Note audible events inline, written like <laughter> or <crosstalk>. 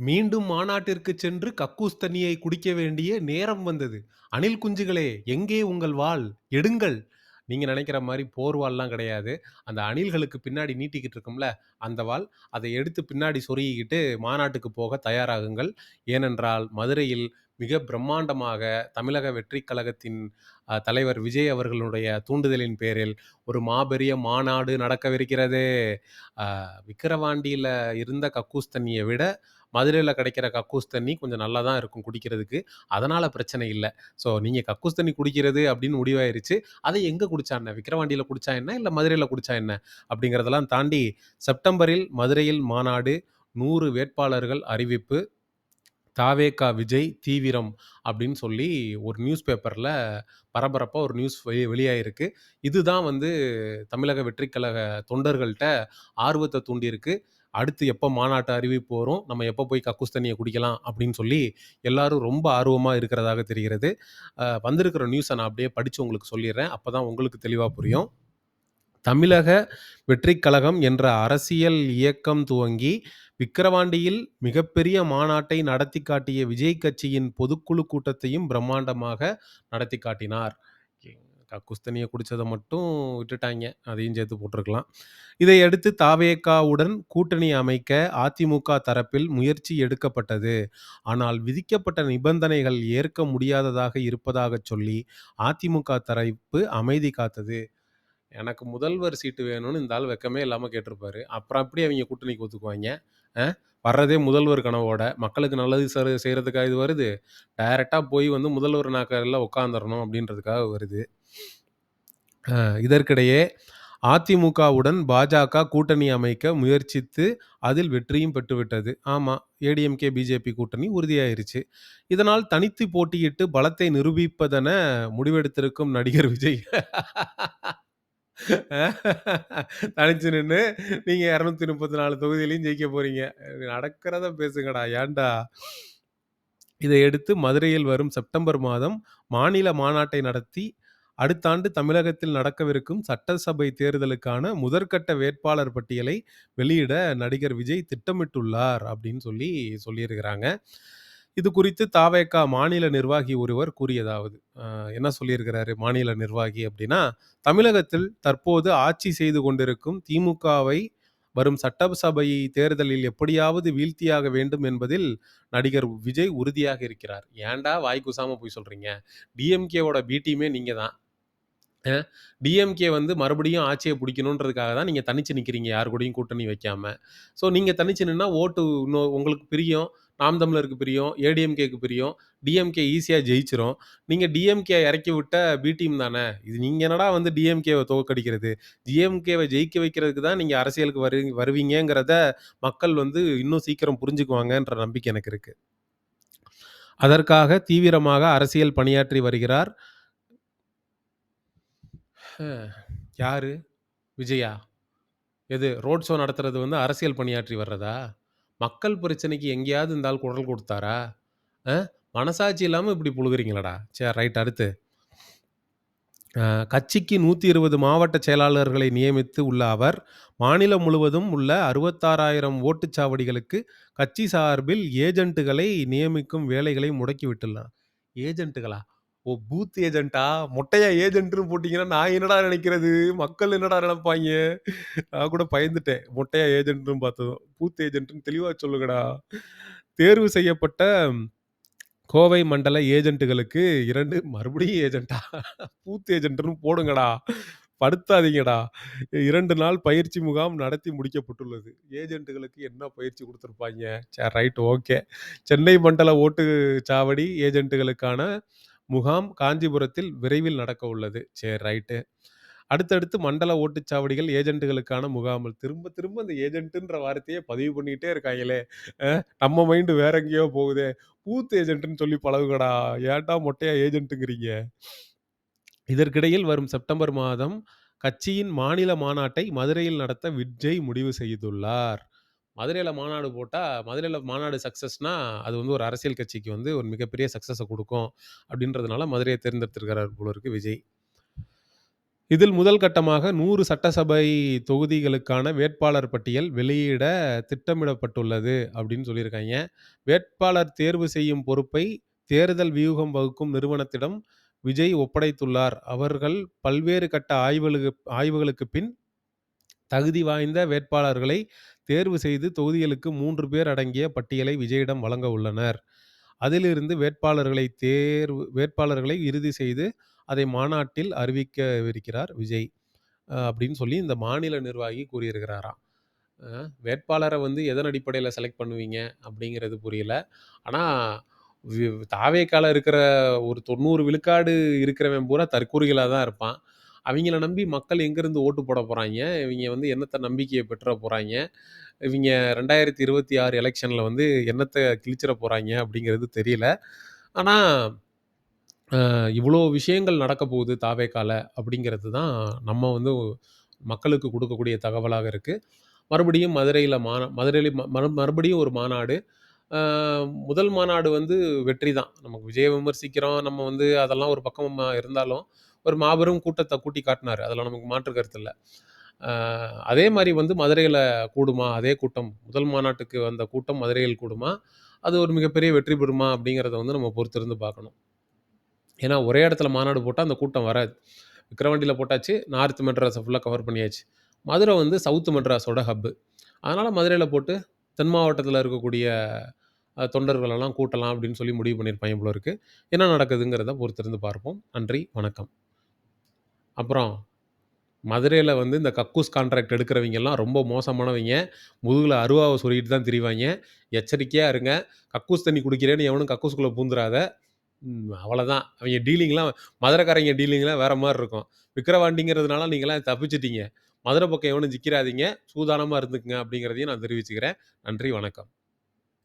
மீண்டும் மாநாட்டிற்கு சென்று கக்கூஸ் தண்ணியை குடிக்க வேண்டிய நேரம் வந்தது. "அணில் குஞ்சுகளே, எங்கே உங்கள் வால்? எடுங்கள்!" நீங்கள் நினைக்கிற மாதிரி போர்வாள்லாம் கிடையாது. அந்த அணில்களுக்கு பின்னாடி நீட்டிக்கிட்டு இருக்கும்ல, அந்த வாள். அதை எடுத்து பின்னாடி சொருகிக்கிட்டு மாநாட்டுக்கு போக தயாராகுங்கள். ஏனென்றால், மதுரையில் மிக பிரம்மாண்டமாக தமிழக வெற்றி கழகத்தின் தலைவர் விஜய் அவர்களுடைய தூண்டுதலின் பேரில் ஒரு மாபெரிய மாநாடு நடக்கவிருக்கிறது. விக்கிரவாண்டியில் இருந்த கக்கூஸ் தண்ணியை விட, மதுரையில் கிடைக்கிற கக்கூஸ் தண்ணி கொஞ்சம் நல்லா தான் இருக்கும் குடிக்கிறதுக்கு. அதனால் பிரச்சனை இல்லை ஸோ நீங்கள் கக்கூஸ் தண்ணி குடிக்கிறது அப்படின்னு முடிவாயிருச்சு. அதை எங்கே குடிச்சா என்ன? விக்ரவாண்டியில் குடிச்சா என்ன? இல்லை மதுரையில் குடிச்சா என்ன? அப்படிங்கிறதெல்லாம் தாண்டி செப்டம்பரில் மதுரையில் மாநாடு, நூறு வேட்பாளர்கள் அறிவிப்பு, தாவேகா விஜய் தீவிரம் அப்படின்னு சொல்லி ஒரு நியூஸ் பேப்பரில் பரபரப்பாக ஒரு நியூஸ் வெளி வெளியாகிருக்கு இதுதான் வந்து தமிழக வெற்றிக்கழக தொண்டர்கள்ட்ட ஆர்வத்தை தூண்டியிருக்கு. அடுத்து எப்போ மாநாட்டு அறிவிப்பு வரும்? நம்ம எப்போ போய் கக்கூஸ் தண்ணியை குடிக்கலாம்? அப்படின்னு சொல்லி எல்லாரும் ரொம்ப ஆர்வமாக இருக்கிறதாக தெரிகிறது. வந்திருக்கிற நியூஸை நான் அப்படியே படித்து உங்களுக்கு சொல்லிடுறேன் அப்போ தான் உங்களுக்கு தெளிவாக புரியும். தமிழக வெற்றிக் கழகம் என்ற அரசியல் இயக்கம் துவங்கி, விக்கிரவாண்டியில் மிகப்பெரிய மாநாட்டை நடத்தி காட்டிய விஜய் கட்சியின் பொதுக்குழு கூட்டத்தையும் பிரம்மாண்டமாக நடத்தி காட்டினார். கக்கூஸ் தண்ணிய குடித்ததை மட்டும் விட்டுட்டாங்க அதையும் சேர்த்து போட்டிருக்கலாம். இதையடுத்து தாவேக்காவுடன் கூட்டணி அமைக்க அதிமுக தரப்பில் முயற்சி எடுக்கப்பட்டது. ஆனால் விதிக்கப்பட்ட நிபந்தனைகள் ஏற்க முடியாததாக இருப்பதாக சொல்லி, அதிமுக தரப்பு அமைதி காத்தது. எனக்கு முதல்வர் சீட்டு வேணும்னு இந்த ஆள் வெக்கமே இல்லாமல் கேட்டிருப்பாரு. அப்புறம் எப்படி அவங்க கூட்டணிக்கு ஆ வர்றதே முதல்வர் கனவோட. மக்களுக்கு நல்லது சரு செய்றதுக்கா இது வருது? டைரெக்டாக போய் வந்து முதல்வர் நாக்கரில் உட்காந்துடணும் அப்படின்றதுக்காக வருது. இதற்கிடையே அதிமுகவுடன் பாஜக கூட்டணி அமைக்க முயற்சித்து, அதில் வெற்றியும் பெற்றுவிட்டது. ஆமாம் ஏடிஎம்கே, பிஜேபி கூட்டணி உறுதியாயிருச்சு. இதனால் தனித்து போட்டியிட்டு பலத்தை நிரூபிப்பதென முடிவெடுத்திருக்கும் நடிகர் விஜய் <laughs> தனிச்சு நின்னு நீங்க இரநூத்தி முப்பத்தி நாலு தொகுதியிலையும் ஜெயிக்க போறீங்க. நடக்கிறத பேசுங்கடா. ஏன்டா? இதையடுத்து மதுரையில் வரும் செப்டம்பர் மாதம் மாநில மாநாட்டை நடத்தி, அடுத்த ஆண்டு தமிழகத்தில் நடக்கவிருக்கும் சட்டசபை தேர்தலுக்கான முதற்கட்ட வேட்பாளர் பட்டியலை வெளியிட நடிகர் விஜய் திட்டமிட்டுள்ளார் அப்படின்னு சொல்லி சொல்லியிருக்கிறாங்க. இது குறித்து தாவேகா மாநில நிர்வாகி ஒருவர் கூறியதாவது என்ன சொல்லியிருக்கிறாரு மாநில நிர்வாகி அப்படின்னா, தமிழகத்தில் தற்போது ஆட்சி செய்து கொண்டிருக்கும் திமுகவை வரும் சட்டசபை தேர்தலில் எப்படியாவது வீழ்த்தியாக வேண்டும் என்பதில் நடிகர் விஜய் உறுதியாக இருக்கிறார். ஏன்டா வாய் போய் பொய் சொல்றீங்க? டிஎம்கேவோட பி டீமே நீங்க தான். அ டிஎம்கே வந்து மறுபடியும் ஆட்சியை பிடிக்கணுன்றதுக்காக தான் நீங்க தனிச்சு நிக்கிறீங்க. யார் கூடயும் கூட்டணி வைக்காம. ஸோ நீங்க தனிச்சு நின்னா ஓட்டு இன்னும் உங்களுக்கு பிரியும். நாம் தமிழருக்கு பிரியும். ஏடிஎம்கேக்கு பிரியும். டிஎம்கே ஈஸியா ஜெயிச்சிரும். நீங்க டிஎம்கே இறக்கி விட்ட பி டீம் தானே. இது நீங்க என்னடா வந்து டிஎம்கேவ தோற்கடிக்கிறது? டிஎம்கேவ ஜெயிக்க வைக்கிறதுக்கு தான் நீங்க அரசியலுக்கு வரு வருவீங்கங்கிறத மக்கள் வந்து இன்னும் சீக்கிரம் புரிஞ்சுக்குவாங்கன்ற நம்பிக்கை எனக்கு இருக்கு. அதற்காக தீவிரமாக அரசியல் பணியாற்றி வருகிறார். யாரு? விஜயா? எது ரோட் ஷோ நடத்துறது வந்து அரசியல் பணியாற்றி வர்றதா? மக்கள் பிரச்சனைக்கு எங்கேயாவது இந்த ஆள் குரல் கொடுத்தாரா? அ மனசாட்சி இல்லாம இப்படி புழுகுறீங்களேடா. சரி ரைட் அடுத்து. அ கட்சிக்கு 120 மாவட்ட செயலாளர்களை நியமித்து உள்ள அவர், மாநிலம் முழுவதும் உள்ள 66,000 ஓட்டுச்சாவடிகளுக்கு கட்சி சார்பில் ஏஜென்ட்டுகளை நியமிக்கும் வேலைகளை முடக்கி விட்டுள்ளார். ஏஜென்ட்டுகளா? ஓ! பூத் ஏஜென்ட்டா? மொட்டையா ஏஜென்ட்ன்னு போட்டீங்கன்னா, நான் என்னடா நினைக்கிறது? மக்கள் என்னடா நினைப்பாய்ங்க? நான் கூட பயந்துட்டேன். மொட்டையா ஏஜென்ட்ன்னு பார்த்ததும். பூத் ஏஜென்ட்ன்னு தெளிவா சொல்லுங்கடா. தேர்வு செய்யப்பட்ட கோவை மண்டல ஏஜென்ட்டுகளுக்கு 2 மறுபடியும் ஏஜென்ட்டா? பூத் ஏஜென்ட்ன்னு போடுங்கடா. படுத்தாதீங்கடா. 2 நாள் பயிற்சி முகாம் நடத்தி முடிக்கப்பட்டுள்ளது. ஏஜென்ட்டுகளுக்கு என்ன பயிற்சி குடுத்துருப்பாய்ங்க? சரி ரைட் ஓகே. சென்னை மண்டல ஓட்டுச்சாவடி ஏஜென்ட்டுகளுக்கான முகாம் காஞ்சிபுரத்தில் விரைவில் நடக்க உள்ளது. சரி ரைட்டு. அடுத்தடுத்து மண்டல ஓட்டுச்சாவடிகள் ஏஜென்ட்டுகளுக்கான முகாமல் திரும்ப திரும்ப இந்த ஏஜென்ட்டுன்ற வார்த்தையே பதிவு பண்ணிகிட்டே இருக்காங்களே நம்ம மைண்டு வேற எங்கேயோ போகுதே. பூத் ஏஜென்ட்டுன்னு சொல்லி பழகுடா ஏன்டா மொட்டையா ஏஜென்ட்டுங்கிறீங்க? இதற்கிடையில் வரும் செப்டம்பர் மாதம் கட்சியின் மாநில மாநாட்டை மதுரையில் நடத்த விஜய் முடிவு செய்துள்ளார். மதுரையில் மாநாடு போட்டால் மதுரையில் மாநாடு சக்ஸஸ்னால் அது வந்து ஒரு அரசியல் கட்சிக்கு வந்து ஒரு மிகப்பெரிய சக்ஸஸை கொடுக்கும் அப்படின்றதுனால மதுரையை தேர்ந்தெடுத்திருக்கிறார் போல இருக்கு விஜய். இதில் முதல் கட்டமாக நூறு சட்டசபை தொகுதிகளுக்கான வேட்பாளர் பட்டியல் வெளியிட திட்டமிடப்பட்டுள்ளது அப்படின்னு சொல்லியிருக்காங்க வேட்பாளர் தேர்வு செய்யும் பொறுப்பை தேர்தல் வியூகம் வகுக்கும் நிறுவனத்திடம் விஜய் ஒப்படைத்துள்ளார். அவர்கள் பல்வேறு கட்ட ஆய்வுகளுக்கு ஆய்வுகளுக்கு பின் தகுதி வாய்ந்த வேட்பாளர்களை தேர்வு செய்து தொகுதிகளுக்கு 3 பேர் அடங்கிய பட்டியலை விஜயிடம் வழங்க உள்ளனர். அதிலிருந்து வேட்பாளர்களை தேர்வு வேட்பாளர்களை இறுதி செய்து அதை மாநாட்டில் அறிவிக்கவிருக்கிறார் விஜய். அ அப்படின்னு சொல்லி இந்த மாநில நிர்வாகி கூறியிருக்கிறாராம். அ வேட்பாளர வந்து எதன் அடிப்படையில செலக்ட் பண்ணுவீங்க அப்படிங்கிறது புரியல. ஆனா வி தாவேக்கால இருக்கிற ஒரு 90 விழுக்காடு இருக்கிறவன் பூரா தற்கூரிகளா தான் இருப்பான். அவங்கள நம்பி மக்கள் எங்கேருந்து ஓட்டு போட போகிறாங்க இவங்க வந்து என்னத்த நம்பிக்கையை பெற்ற போறாய்ங்க? இவிங்க 2026 எலக்ஷன்ல வந்து என்னத்த கிழிச்சிற போகிறாங்க அப்படிங்கிறது தெரியல. ஆனால் இவ்வளோ விஷயங்கள் நடக்க போகுது தாவேக்கால அப்படிங்கிறது தான் நம்ம வந்து மக்களுக்கு கொடுக்கக்கூடிய தகவலாக இருக்குது மறுபடியும் மதுரையில் மாநா மதுரையில் மறுபடியும் ஒரு மாநாடு. முதல் மாநாடு வந்து வெற்றி தான். நமக்கு விஜய விமர்சிக்கிறோம். நம்ம வந்து அதெல்லாம் ஒரு பக்கமாக இருந்தாலும், ஒரு மாபெரும் கூட்டத்தை கூட்டி காட்டினார் அதில் நமக்கு மாற்று கருத்து இல்லை அதே மாதிரி வந்து மதுரையில் கூடுமா? அதே கூட்டம் முதல் மாநாட்டுக்கு வந்த கூட்டம் மதுரையில் கூடுமா? அது ஒரு மிகப்பெரிய வெற்றி பெறுமா? அப்படிங்கிறத வந்து நம்ம பொறுத்திருந்து பார்க்கணும். ஏன்னா ஒரே இடத்துல மாநாடு போட்டால் அந்த கூட்டம் வராது. விக்கிரவாண்டியில போட்டாச்சு. நார்த் மெட்ராஸை ஃபுல்லாக கவர் பண்ணியாச்சு. மதுரை வந்து சவுத் மெட்ராஸோட ஹப்பு. அதனால் மதுரையில் போட்டு தென் மாவட்டத்தில் இருக்கக்கூடிய தொண்டர்களெல்லாம் கூட்டலாம் அப்படின்னு சொல்லி முடிவு பண்ணியிருப்பாங்க போல இருக்குது என்ன நடக்குதுங்கிறத பொறுத்திருந்து பார்ப்போம். நன்றி, வணக்கம். அப்புறம் மதுரையில் வந்து இந்த கக்கூஸ் கான்ட்ராக்ட் எடுக்கிறவங்கெல்லாம் ரொம்ப மோசமானவைங்க. முதுகில் அருவாவை சொல்லிட்டு தான் திரிவாங்க எச்சரிக்கையாக இருங்க. கக்கூஸ் தண்ணி குடிக்கிறேன்னு எவனும் கக்கூஸ்குள்ளே பூந்துராத. அவ்வளோதான் அவங்க டீலிங்லாம் மதுரைக்காரங்க டீலிங்லாம் வேறு மாதிரி இருக்கும். விக்கிரவாண்டிங்கிறதுனால நீங்களாம் தப்பிச்சிட்டிங்க மதுரை பக்கம் எவனும் ஜிக்கிறாதீங்க சூதானமாக இருந்துக்குங்க அப்படிங்கிறதையும் நான் தெரிவிச்சுக்கிறேன். நன்றி, வணக்கம்.